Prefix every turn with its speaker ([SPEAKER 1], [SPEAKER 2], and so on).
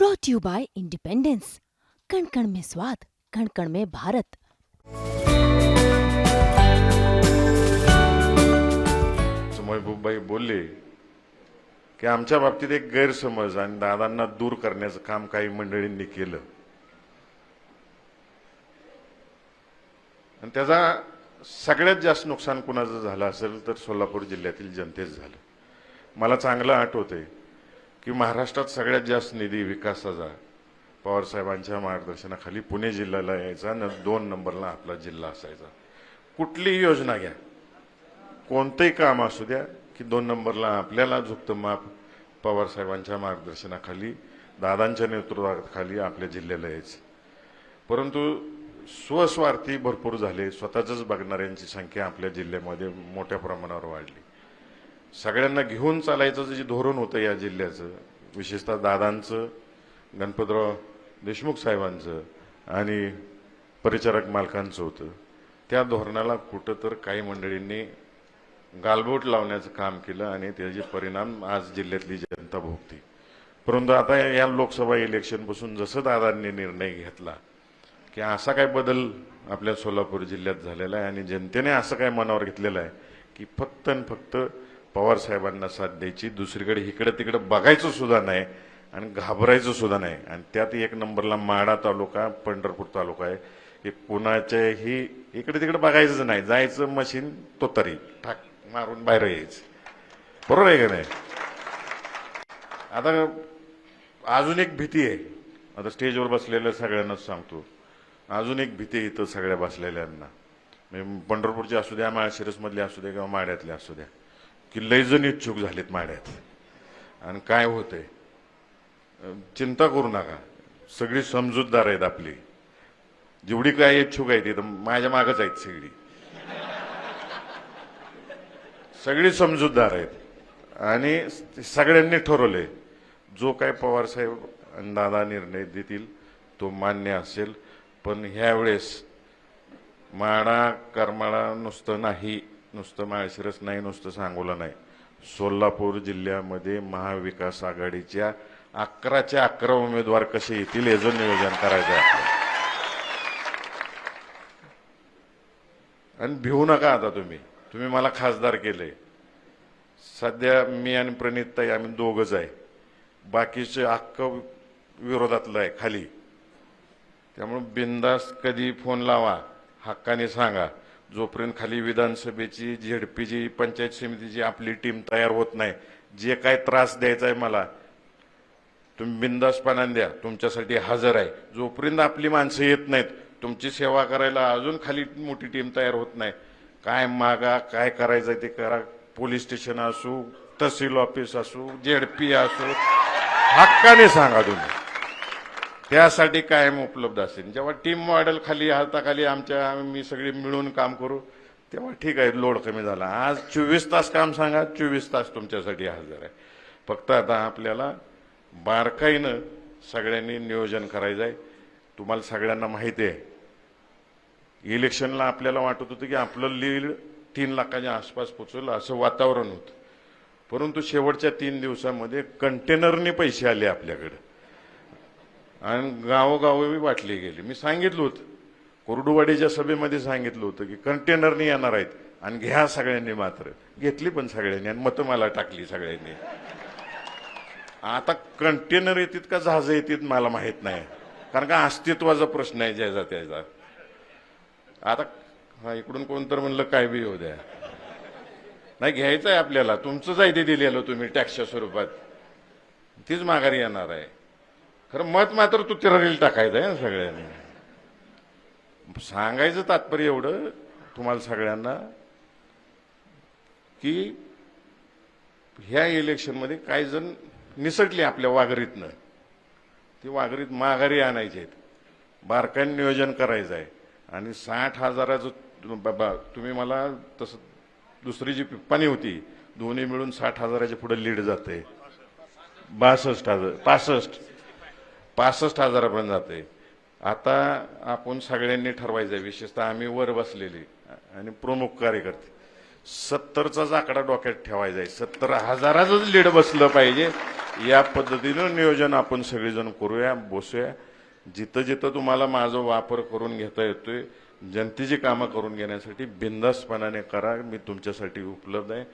[SPEAKER 1] Brought you by independence कण कण में स्वाद कण कण में भारत
[SPEAKER 2] महबूबबाई बोलले की आमच्या बाबतीत एक गैरसमज आणि दादांना दूर करण्याचं काम काही मंडळींनी केलं. आणि त्याचा सगळ्यात जास्त नुकसान कुणाचं झालं असेल तर सोलापूर जिल्ह्यातील जनतेच झालं. मला चांगलं आठवतंय. की महाराष्ट्रात सगळ्यात जास्त निधी विकासाचा पवारसाहेबांच्या मार्गदर्शनाखाली पुणे जिल्ह्याला यायचा आणि दोन नंबरला आपला जिल्हा असायचा. कुठलीही योजना घ्या. कोणतंही काम असू द्या की दोन नंबरला आपल्याला झुकतं माप पवारसाहेबांच्या मार्गदर्शनाखाली दादांच्या नेतृत्वाखाली आपल्या जिल्ह्याला यायचं. परंतु स्वस्वार्थी भरपूर झाले. स्वतःच बघणाऱ्यांची संख्या आपल्या जिल्ह्यामध्ये मोठ्या प्रमाणावर वाढली. सगळ्यांना घेऊन चालायचं जे धोरण होतं या जिल्ह्याचं विशेषतः दादांचं गणपतराव देशमुख साहेबांचं आणि परिचारक मालकांचं होतं. त्या धोरणाला कुठं तर काही मंडळींनी गालबोट लावण्याचं काम केलं आणि त्याचे परिणाम आज जिल्ह्यातली जनता भोगते. परंतु आता या लोकसभा इलेक्शनपासून जसं दादांनी निर्णय घेतला की असा काय बदल आपल्या सोलापूर जिल्ह्यात झालेला आहे आणि जनतेने असं काय मनावर घेतलेलं आहे की फक्त आणि फक्त पवार साहेबांना साथ द्यायची. दुसरीकडे इकडं तिकडं बघायचं सुद्धा नाही आणि घाबरायचं सुद्धा नाही. आणि त्यात एक नंबरला माडा तालुका पंढरपूर तालुका आहे. की कुणाच्याही इकडे तिकडे बघायचं नाही. जायचं मशीन तो तरी. ठाक मारून बाहेर यायचं. बरोबर आहे का नाही? आता अजून एक भीती आहे. आता स्टेजवर बसलेल्या सगळ्यांनाच सांगतो. अजून एक भीती आहे इथं सगळ्या बसलेल्यांना. म्हणजे पंढरपूरची असू द्या माळशिरसमधली असू द्या किंवा माड्यातली असू द्या. की लयजण इच्छुक झालेत माड्यात. आणि काय होतंय? चिंता करू नका. सगळी समजूतदार आहेत आपली. जेवढी काय इच्छुक आहेत ती माझ्या मागच आहेत सगळी. सगळी समजूतदार आहेत. आणि सगळ्यांनी ठरवले जो काय पवारसाहेब आणि दादा निर्णय देतील तो मान्य असेल. पण ह्यावेळेस माडा करमाळा नुसतं नाही. नुसतं माळशिरस नाही नुसतं सांगोला नाही. सोलापूर जिल्ह्यामध्ये महाविकास आघाडीच्या अकराचे अकरा उमेदवार कसे येतील याचं नियोजन करायचं आहे आणि भिवू नका आता तुम्ही. तुम्ही मला खासदार केले. सध्या मी आणि प्रणितताई आम्ही दोघच आहे. बाकीचे हक्क विरोधातलं आहे खाली. त्यामुळे बिंदास कधी फोन लावा हक्काने सांगा. जोपर्यंत खाली विधानसभेची झेडपीची पंचायत समितीची आपली टीम तयार होत नाही जे काय त्रास द्यायचा आहे मला तुम्ही बिंदासपणाने द्या तुमच्यासाठी हजर आहे. जोपर्यंत आपली माणसं येत नाहीत तुमची सेवा करायला अजून खाली मोठी टीम तयार होत नाही काय मागा काय करायचं ते करा. पोलीस स्टेशन असू तहसील ऑफिस असू जेडपी असू हक्काने सांगा तुम्ही. त्यासाठी कायम उपलब्ध असेल. जेव्हा टीम मॉडेल खाली हाताखाली आमच्या मी सगळी मिळून काम करू तेव्हा ठीक आहे लोड कमी झाला. आज चोवीस तास काम सांगा चोवीस तास तुमच्यासाठी हजर आहे. फक्त आता आपल्याला बारकाईनं सगळ्यांनी नियोजन करायचं आहे. तुम्हाला सगळ्यांना माहिती आहे. इलेक्शनला आपल्याला वाटत होतं की आपलं लीड तीन लाखाच्या आसपास पोचवलं असं वातावरण होतं. परंतु शेवटच्या तीन दिवसामध्ये कंटेनरने पैसे आले आपल्याकडं. आणि गावोगावी वाटली गेली. मी सांगितलं होतं. कोरडूवाडीच्या सभेमध्ये सांगितलं होतं की कंटेनरने येणार आहेत आणि घ्या सगळ्यांनी मात्र. घेतली पण सगळ्यांनी आणि मतं मला टाकली सगळ्यांनी. आता कंटेनर येतात का जहाज येतात मला माहीत नाही. कारण का अस्तित्वाचा प्रश्न आहे ज्याचा त्याचा. आता हा इकडून कोणतर म्हणलं काय बी येऊ द्या. नाही घ्यायचं आहे आपल्याला. तुमचं जायते ते दिलेलं तुम्ही टॅक्सच्या स्वरूपात. तीच माघारी येणार आहे. खरं मत मात्र तू तिरारील टाकायचं आहे ना सगळ्यांनी. सांगायचं तात्पर्य एवढं तुम्हाला सगळ्यांना की ह्या इलेक्शनमध्ये काही जण निसटले आपल्या वाघरीतनं. ती वाघरीत माघारी आणायची आहेत. बारकाईने नियोजन करायचं आहे. आणि साठ हजाराचं बाबा तुम्ही मला तसं दुसरी जी पिप्पाणी होती दोन्ही मिळून साठ हजाराच्या पुढे लीड जाते बासष्ट हजार पासष्ट पासष्ट हजारापर्यंत जाते. आता आपण सगळ्यांनी ठरवायचं आहे विशेषतः आम्ही वर बसलेली आणि प्रमुख कार्यकर्ते. सत्तरचाच आकडा डोक्यात ठेवायचा आहे सत्तर हजाराचंच लीड बसलं पाहिजे. या पद्धतीनं नियोजन आपण सगळेजण करूया बसूया. जिथं जिथं तुम्हाला माझा वापर करून घेता येतोय जनतेची कामं करून घेण्यासाठी बिंदासपणाने करा. मी तुमच्यासाठी उपलब्ध आहे.